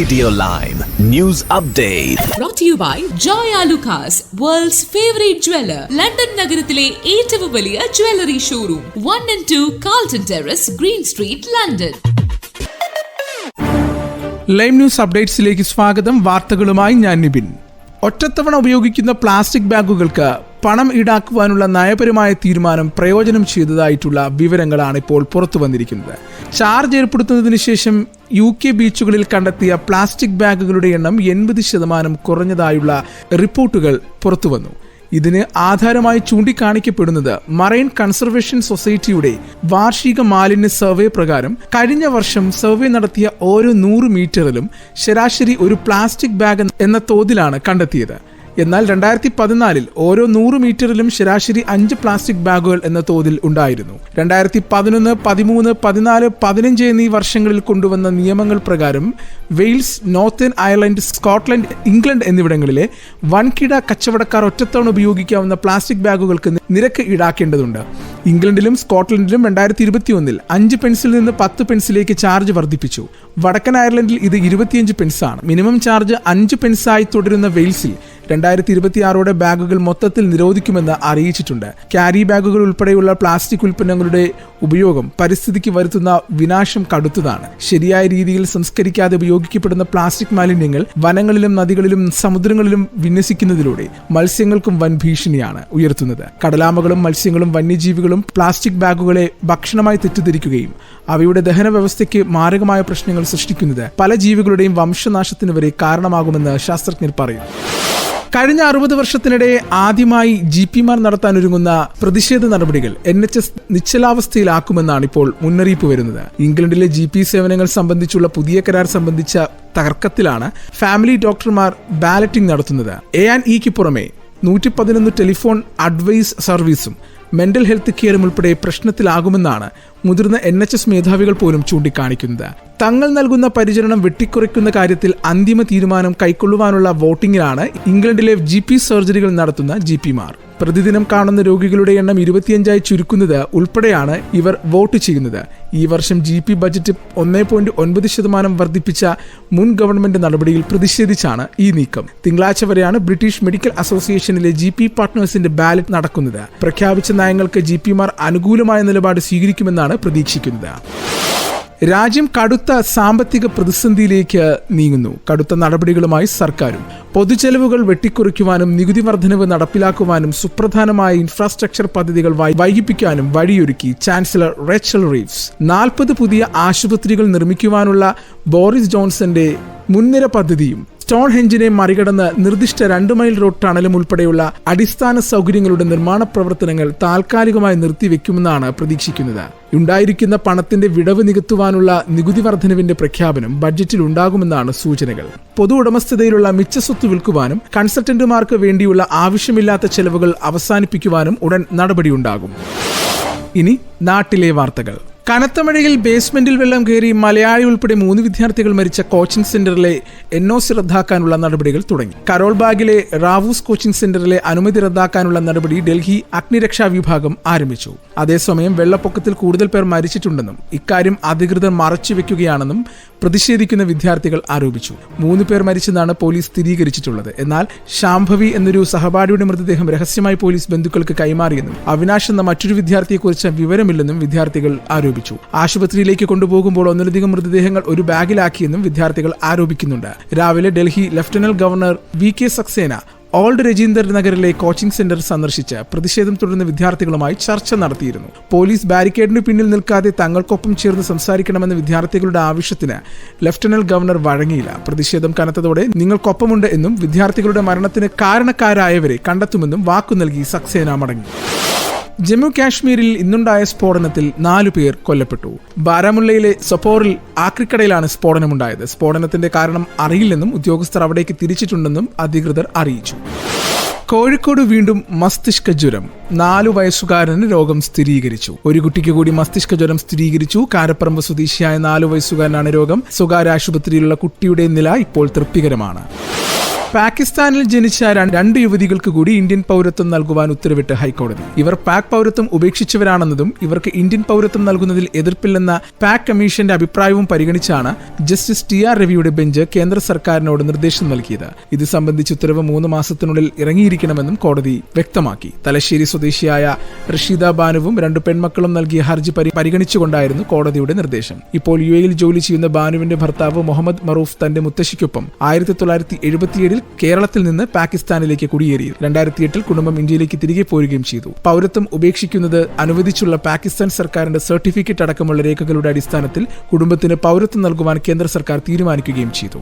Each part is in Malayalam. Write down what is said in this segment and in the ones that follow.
Radio live news update brought to you by Joy Lucas, world's favorite London നഗരത്തിലെ ഏറ്റവും വലിയ jewellery showroom one and two Carlton terrace green street London live news അപ്ഡേറ്റ്സിലേക്ക് സ്വാഗതം. വാർത്തകളുമായി ഞാൻ നിബിൻ. ഒറ്റത്തവണ ഉപയോഗിക്കുന്ന പ്ലാസ്റ്റിക് ബാഗുകൾക്ക് പണം ഈടാക്കുവാനുള്ള നയപരമായ തീരുമാനം പ്രയോജനം ചെയ്തതായിട്ടുള്ള വിവരങ്ങളാണ് ഇപ്പോൾ പുറത്തു വന്നിരിക്കുന്നത്. ചാർജ് ഏർപ്പെടുത്തുന്നതിന് ശേഷം യു കെ ബീച്ചുകളിൽ കണ്ടെത്തിയ പ്ലാസ്റ്റിക് ബാഗുകളുടെ എണ്ണം എൺപത് ശതമാനം കുറഞ്ഞതായുള്ള റിപ്പോർട്ടുകൾ പുറത്തു വന്നു. ഇതിന് ആധാരമായി ചൂണ്ടിക്കാണിക്കപ്പെടുന്നത് മറൈൻ കൺസർവേഷൻ സൊസൈറ്റിയുടെ വാർഷിക മാലിന്യ സർവേ പ്രകാരം കഴിഞ്ഞ വർഷം സർവേ നടത്തിയ ഓരോ നൂറ് മീറ്ററിലും ശരാശരി ഒരു പ്ലാസ്റ്റിക് ബാഗ് എന്ന തോതിലാണ് കണ്ടെത്തിയത്. എന്നാൽ രണ്ടായിരത്തി പതിനാലിൽ ഓരോ നൂറ് മീറ്ററിലും ശരാശരി അഞ്ച് പ്ലാസ്റ്റിക് ബാഗുകൾ എന്ന തോതിൽ ഉണ്ടായിരുന്നു. രണ്ടായിരത്തി പതിനൊന്ന് പതിമൂന്ന് പതിനാല് പതിനഞ്ച് എന്നീ വർഷങ്ങളിൽ കൊണ്ടുവന്ന നിയമങ്ങൾ പ്രകാരം Wales Northern Ireland Scotland England എന്നിവിടങ്ങളിലെ വൻകിട കച്ചവടക്കാർ ഒറ്റത്തവണ ഉപയോഗിക്കാവുന്ന പ്ലാസ്റ്റിക് ബാഗുകൾക്ക് നിരക്ക് ഈടാക്കേണ്ടതുണ്ട്. ഇംഗ്ലണ്ടിലും സ്കോട്ട്ലൻഡിലും രണ്ടായിരത്തി ഇരുപത്തി ഒന്നിൽ അഞ്ച് പെൻസിൽ നിന്ന് പത്ത് പെൻസിലേക്ക് ചാർജ് വർദ്ധിപ്പിച്ചു. വടക്കൻ അയർലൻഡിൽ ഇത് ഇരുപത്തിയഞ്ച് പെൻസാണ്. മിനിമം ചാർജ് അഞ്ച് പെൻസായി തുടരുന്ന വെയിൽസിൽ രണ്ടായിരത്തി ഇരുപത്തിയാറോടെ ബാഗുകൾ മൊത്തത്തിൽ നിരോധിക്കുമെന്ന് അറിയിച്ചിട്ടുണ്ട്. ക്യാരി ബാഗുകൾ ഉൾപ്പെടെയുള്ള പ്ലാസ്റ്റിക് ഉൽപ്പന്നങ്ങളുടെ ഉപയോഗം പരിസ്ഥിതിക്ക് വരുത്തുന്ന വിനാശം കടുത്തതാണ്. ശരിയായ രീതിയിൽ സംസ്കരിക്കാതെ ഉപയോഗിക്കപ്പെടുന്ന പ്ലാസ്റ്റിക് മാലിന്യങ്ങൾ വനങ്ങളിലും നദികളിലും സമുദ്രങ്ങളിലും വിന്യസിക്കുന്നതിലൂടെ മത്സ്യങ്ങൾക്കും വൻ ഭീഷണിയാണ് ഉയർത്തുന്നത്. കടലാമകളും മത്സ്യങ്ങളും വന്യജീവികളും പ്ലാസ്റ്റിക് ബാഗുകളെ ഭക്ഷണമായി തെറ്റിദ്ധരിക്കുകയും അവയുടെ ദഹന വ്യവസ്ഥയ്ക്ക് മാരകമായ പ്രശ്നങ്ങൾ സൃഷ്ടിക്കുന്നത് പല ജീവികളുടെയും വംശനാശത്തിന് വരെ കാരണമാകുമെന്ന് ശാസ്ത്രജ്ഞർ പറയുന്നു. കഴിഞ്ഞ അറുപത് വർഷത്തിനിടെ ആദ്യമായി ജി പിമാർ നടത്താൻ ഒരുങ്ങുന്ന പ്രതിഷേധ നടപടികൾ എൻ എച്ച് എസ് നിശ്ചലാവസ്ഥയിലാക്കുമെന്നാണ് ഇപ്പോൾ മുന്നറിയിപ്പ് വരുന്നത്. ഇംഗ്ലണ്ടിലെ ജി പി സേവനങ്ങൾ സംബന്ധിച്ചുള്ള പുതിയ കരാർ സംബന്ധിച്ച തർക്കത്തിലാണ് ഫാമിലി ഡോക്ടർമാർ ബാലറ്റിംഗ് നടത്തുന്നത്. എ ആൻഡ് ഇക്ക് പുറമെ നൂറ്റി പതിനൊന്ന് ടെലിഫോൺ അഡ്വൈസ് സർവീസും മെന്റൽ ഹെൽത്ത് കെയറും ഉൾപ്പെടെ പ്രശ്നത്തിലാകുമെന്നാണ് മുതിർന്ന എൻ എച്ച് എസ് മേധാവികൾ പോലും ചൂണ്ടിക്കാണിക്കുന്നത്. തങ്ങൾ നൽകുന്ന പരിചരണം വെട്ടിക്കുറയ്ക്കുന്ന കാര്യത്തിൽ അന്തിമ തീരുമാനം കൈക്കൊള്ളുവാനുള്ള വോട്ടിംഗിലാണ് ഇംഗ്ലണ്ടിലെ ജി സർജറികൾ നടത്തുന്ന ജി പിമാർ പ്രതിദിനം കാണുന്ന രോഗികളുടെ എണ്ണം ഇരുപത്തിയഞ്ചായി ചുരുക്കുന്നത് ഉൾപ്പെടെയാണ് ഇവർ വോട്ട് ചെയ്യുന്നത്. ഈ വർഷം ജി പി ബജറ്റ് ഒന്നേ പോയിന്റ് ഒൻപത് ശതമാനം വർദ്ധിപ്പിച്ച മുൻ ഗവൺമെന്റ് നടപടിയിൽ പ്രതിഷേധിച്ചാണ് ഈ നീക്കം. തിങ്കളാഴ്ച വരെയാണ് ബ്രിട്ടീഷ് മെഡിക്കൽ അസോസിയേഷനിലെ ജി പി പാർട്ട്നേഴ്സിന്റെ ബാലറ്റ് നടക്കുന്നത്. പ്രഖ്യാപിച്ച നയങ്ങൾക്ക് ജി പിമാർ അനുകൂലമായ നിലപാട് സ്വീകരിക്കുമെന്നാണ് പ്രതീക്ഷിക്കുന്നത്. രാജ്യം കടുത്ത സാമ്പത്തിക പ്രതിസന്ധിയിലേക്ക് നീങ്ങുന്നു. കടുത്ത നടപടികളുമായി സർക്കാരും പൊതുചെലവുകൾ വെട്ടിക്കുറയ്ക്കുവാനും നികുതി വർധനവ് നടപ്പിലാക്കുവാനും സുപ്രധാനമായ ഇൻഫ്രാസ്ട്രക്ചർ പദ്ധതികൾ വൈകിപ്പിക്കാനും വഴിയൊരുക്കി. ചാൻസലർ റേച്ചൽ റീവ്സ് നാൽപ്പത് പുതിയ ആശുപത്രികൾ നിർമ്മിക്കുവാനുള്ള ബോറിസ് ജോൺസന്റെ മുൻനിര പദ്ധതിയും സ്റ്റോൺ ഹെഞ്ചിനെ മറികടന്ന് നിർദ്ദിഷ്ട രണ്ട് മൈൽ റോഡ് ടണലും ഉൾപ്പെടെയുള്ള അടിസ്ഥാന സൗകര്യങ്ങളുടെ നിർമ്മാണ പ്രവർത്തനങ്ങൾ താൽക്കാലികമായി നിർത്തിവെക്കുമെന്നാണ് പ്രതീക്ഷിക്കുന്നത്. ഉണ്ടായിരിക്കുന്ന പണത്തിന്റെ വിടവ് നികത്തുവാനുള്ള നികുതി വർധനവിന്റെ പ്രഖ്യാപനം ബഡ്ജറ്റിൽ ഉണ്ടാകുമെന്നാണ് സൂചനകൾ. പൊതു ഉടമസ്ഥതയിലുള്ള മിച്ച സ്വത്ത് വിൽക്കുവാനും കൺസൾട്ടന്റുമാർക്ക് വേണ്ടിയുള്ള ആവശ്യമില്ലാത്ത ചെലവുകൾ അവസാനിപ്പിക്കുവാനും ഉടൻ നടപടിയുണ്ടാകും. ഇനി നാട്ടിലെ വാർത്തകൾ. കനത്ത മഴയിൽ ബേസ്മെന്റിൽ വെള്ളം കയറി മലയാളി ഉൾപ്പെടെ മൂന്ന് വിദ്യാർത്ഥികൾ മരിച്ച കോച്ചിംഗ് സെന്ററിലെ എൻ ഒ സി റദ്ദാക്കാനുള്ള നടപടികൾ തുടങ്ങി. കരോൾ ബാഗിലെ റാവൂസ് കോച്ചിംഗ് സെന്ററിലെ അനുമതി റദ്ദാക്കാനുള്ള നടപടി ഡൽഹി അഗ്നിരക്ഷാ വിഭാഗം ആരംഭിച്ചു. അതേസമയം വെള്ളപ്പൊക്കത്തിൽ കൂടുതൽ പേർ മരിച്ചിട്ടുണ്ടെന്നും ഇക്കാര്യം അധികൃതർ മറച്ചുവെക്കുകയാണെന്നും പ്രതിഷേധിക്കുന്ന വിദ്യാർത്ഥികൾ ആരോപിച്ചു. മൂന്ന് പേർ മരിച്ചെന്നാണ് പോലീസ് സ്ഥിരീകരിച്ചിട്ടുള്ളത്. എന്നാൽ ശാംഭവി എന്നൊരു സഹപാഠിയുടെ മൃതദേഹം രഹസ്യമായി പോലീസ് ബന്ധുക്കൾക്ക് കൈമാറിയെന്നും അവിനാശ് എന്ന മറ്റൊരു വിദ്യാർത്ഥിയെക്കുറിച്ച് വിവരമില്ലെന്നും വിദ്യാർത്ഥികൾ ആരോപിച്ചു. ആശുപത്രിയിലേക്ക് കൊണ്ടുപോകുമ്പോൾ ഒന്നിലധികം മൃതദേഹങ്ങൾ ഒരു ബാഗിലാക്കിയെന്നും വിദ്യാർത്ഥികൾ ആരോപിക്കുന്നുണ്ട്. രാവിലെ Delhi lieutenant governor V K Saxena old Rajinder നഗറിലെ കോച്ചിംഗ് സെന്റർ സന്ദർശിച്ച് പ്രതിഷേധം തുടരുന്ന വിദ്യാർത്ഥികളുമായി ചർച്ച നടത്തിയിരുന്നു. പോലീസ് ബാരിക്കേഡിന് പിന്നിൽ നിൽക്കാതെ തങ്ങൾക്കൊപ്പം ചേർന്ന് സംസാരിക്കണമെന്ന വിദ്യാർത്ഥികളുടെ ആവശ്യത്തിന് ലഫ്റ്റനന്റ് ഗവർണർ വഴങ്ങിയില്ല. പ്രതിഷേധം കനത്തതോടെ നിങ്ങൾക്കൊപ്പമുണ്ട് എന്നും വിദ്യാർത്ഥികളുടെ മരണത്തിന് കാരണക്കാരായവരെ കണ്ടെത്തുമെന്നും വാക്കു നൽകി സക്സേന മടങ്ങി. ജമ്മു കാശ്മീരിൽ ഇന്നുണ്ടായ സ്ഫോടനത്തിൽ നാലു പേർ കൊല്ലപ്പെട്ടു. ബാരാമുള്ളയിലെ സൊപ്പോറിൽ ആക്രിക്കടയിലാണ് സ്ഫോടനമുണ്ടായത്. സ്ഫോടനത്തിന്റെ കാരണം അറിയില്ലെന്നും ഉദ്യോഗസ്ഥർ അവിടേക്ക് തിരിച്ചിട്ടുണ്ടെന്നും അധികൃതർ അറിയിച്ചു. കോഴിക്കോട് വീണ്ടും മസ്തിഷ്ക ജ്വരം. നാലു വയസ്സുകാരന് രോഗം സ്ഥിരീകരിച്ചു. ഒരു കുട്ടിക്ക് കൂടി മസ്തിഷ്ക ജ്വരം സ്ഥിരീകരിച്ചു. കാരപ്പറമ്പ് സ്വദേശിയായ നാലു വയസ്സുകാരനാണ് രോഗം. സ്വകാര്യ ആശുപത്രിയിലുള്ള കുട്ടിയുടെ നില ഇപ്പോൾ തൃപ്തികരമാണ്. പാകിസ്ഥാനിൽ ജനിച്ച രണ്ട് യുവതികൾക്ക് കൂടി ഇന്ത്യൻ പൗരത്വം നൽകുവാൻ ഉത്തരവിട്ട് ഹൈക്കോടതി. ഇവർ പാക് പൗരത്വം ഉപേക്ഷിച്ചവരാണെന്നതും ഇവർക്ക് ഇന്ത്യൻ പൗരത്വം നൽകുന്നതിൽ എതിർപ്പില്ലെന്ന പാക് കമ്മീഷന്റെ അഭിപ്രായവും പരിഗണിച്ചാണ് ജസ്റ്റിസ് ടി ആർ രവിയുടെ ബെഞ്ച് കേന്ദ്ര സർക്കാരിനോട് നിർദ്ദേശം നൽകിയത്. ഇത് സംബന്ധിച്ച് ഉത്തരവ് മൂന്ന് മാസത്തിനുള്ളിൽ ഇറങ്ങിയിരിക്കണമെന്നും കോടതി വ്യക്തമാക്കി. തലശ്ശേരി സ്വദേശിയായ റഷീദ ബാനുവും രണ്ട് പെൺമക്കളും നൽകിയ ഹർജി പരിഗണിച്ചുകൊണ്ടായിരുന്നു കോടതിയുടെ നിർദ്ദേശം. ഇപ്പോൾ യു എയിൽ ജോലി ചെയ്യുന്ന ബാനുവിന്റെ ഭർത്താവ് മുഹമ്മദ് മറൂഫ് തന്റെ മുത്തശ്ശിക്കൊപ്പം ആയിരത്തി തൊള്ളായിരത്തി എഴുപത്തിയേഴിൽ കേരളത്തിൽ നിന്ന് പാകിസ്ഥാനിലേക്ക് കുടിയേറിയത് രണ്ടായിരത്തി എട്ടിൽ കുടുംബം ഇന്ത്യയിലേക്ക് തിരികെ പോരുകയും ചെയ്തു. പൗരത്വം ഉപേക്ഷിക്കുന്നത് അനുവദിച്ചുള്ള പാകിസ്ഥാൻ സർക്കാരിന്റെ സർട്ടിഫിക്കറ്റ് അടക്കമുള്ള രേഖകളുടെ അടിസ്ഥാനത്തിൽ കുടുംബത്തിന് പൗരത്വം നൽകുവാൻ കേന്ദ്ര സർക്കാർ തീരുമാനിക്കുകയും ചെയ്തു.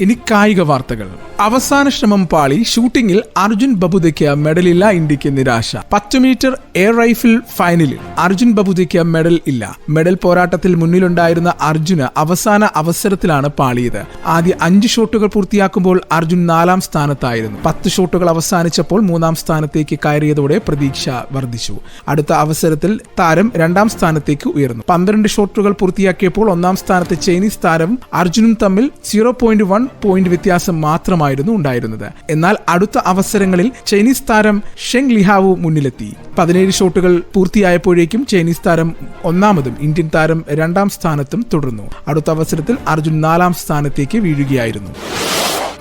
ഇനി കായിക വാർത്തകൾ. അവസാന ശ്രമം പാളി ഷൂട്ടിംഗിൽ അർജുൻ ബബുദയ്ക്ക് മെഡലില്ല ഇന്ത്യയ്ക്ക് നിരാശ. പത്ത് മീറ്റർ എയർ റൈഫിൾ ഫൈനലിൽ അർജുൻ ബബുദയ്ക്ക് മെഡൽ ഇല്ല. മെഡൽ പോരാട്ടത്തിൽ മുന്നിലുണ്ടായിരുന്ന അർജുന് അവസാന അവസരത്തിലാണ് പാളിയത്. ആദ്യ അഞ്ച് ഷോട്ടുകൾ പൂർത്തിയാക്കുമ്പോൾ അർജുൻ നാലാം സ്ഥാനത്തായിരുന്നു. പത്ത് ഷോട്ടുകൾ അവസാനിച്ചപ്പോൾ മൂന്നാം സ്ഥാനത്തേക്ക് കയറിയതോടെ പ്രതീക്ഷ വർദ്ധിച്ചു. അടുത്ത അവസരത്തിൽ താരം രണ്ടാം സ്ഥാനത്തേക്ക് ഉയർന്നു. പന്ത്രണ്ട് ഷോട്ടുകൾ പൂർത്തിയാക്കിയപ്പോൾ ഒന്നാം സ്ഥാനത്തെ ചൈനീസ് താരവും അർജുനും തമ്മിൽ സീറോ പോയിന്റ് വൺ പോയിന്റ് വ്യത്യാസം മാത്രമായിരുന്നു ഉണ്ടായിരുന്നത്. എന്നാൽ അടുത്ത അവസരങ്ങളിൽ ചൈനീസ് താരം ഷെങ് ലിഹാവു മുന്നിലെത്തി. പതിനേഴ് ഷോട്ടുകൾ പൂർത്തിയായപ്പോഴേക്കും ചൈനീസ് താരം ഒന്നാമതും ഇന്ത്യൻ താരം രണ്ടാം സ്ഥാനത്തും തുടർന്നു. അടുത്ത അവസരത്തിൽ അർജുൻ നാലാം സ്ഥാനത്തേക്ക് വീഴുകയായിരുന്നു.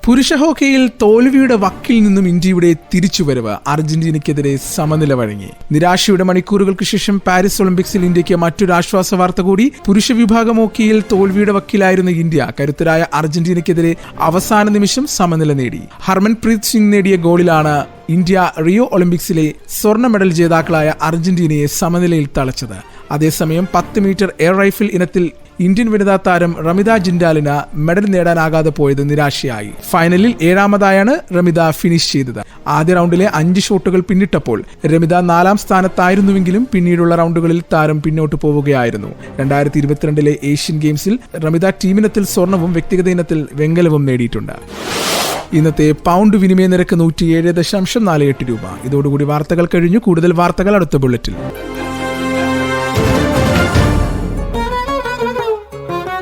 പുരുഷ ഹോക്കിയിൽ തോൽവിയുടെ വക്കിൽ നിന്നും ഇന്ത്യയുടെ തിരിച്ചുവരവ് അർജന്റീനയ്ക്കെതിരെ സമനില വഴങ്ങി നിരാശയുടെ മണിക്കൂറുകൾക്ക് ശേഷം പാരീസ് ഒളിമ്പിക്സിൽ ഇന്ത്യയ്ക്ക് മറ്റൊരു ആശ്വാസ വാർത്ത കൂടി. പുരുഷ വിഭാഗം ഹോക്കിയിൽ തോൽവിയുടെ വക്കിലായിരുന്ന ഇന്ത്യ കരുത്തരായ അർജന്റീനയ്ക്കെതിരെ അവസാന നിമിഷം സമനില നേടി. ഹർമൻപ്രീത് സിംഗ് നേടിയ ഗോളിലാണ് ഇന്ത്യ റിയോ ഒളിമ്പിക്സിലെ സ്വർണ മെഡൽ ജേതാക്കളായ അർജന്റീനയെ സമനിലയിൽ തളച്ചത്. അതേസമയം പത്ത് മീറ്റർ എയർ റൈഫിൾ ഇനത്തിൽ ഇന്ത്യൻ വനിതാ താരം റമിത ജിൻഡാലിന് മെഡൽ നേടാനാകാതെ പോയത് നിരാശയായി. ഫൈനലിൽ ഏഴാമതായാണ് റമിത ഫിനിഷ് ചെയ്തത്. ആദ്യ റൗണ്ടിലെ അഞ്ച് ഷോട്ടുകൾ പിന്നിട്ടപ്പോൾ രമിത നാലാം സ്ഥാനത്തായിരുന്നുവെങ്കിലും പിന്നീടുള്ള റൗണ്ടുകളിൽ താരം പിന്നോട്ട് പോവുകയായിരുന്നു. രണ്ടായിരത്തി ഇരുപത്തിരണ്ടിലെ ഏഷ്യൻ ഗെയിംസിൽ റമിത ടീമിനത്തിൽ സ്വർണവും വ്യക്തിഗത ഇനത്തിൽ വെങ്കലവും നേടിയിട്ടുണ്ട്. ഇന്നത്തെ പൗണ്ട് വിനിമയ നിരക്ക് നൂറ്റിയേഴ് ദശാംശം നാല് എട്ട് രൂപ. ഇതോടുകൂടി വാർത്തകൾ കഴിഞ്ഞു. കൂടുതൽ വാർത്തകൾ അടുത്ത ബുള്ളറ്റിൽ.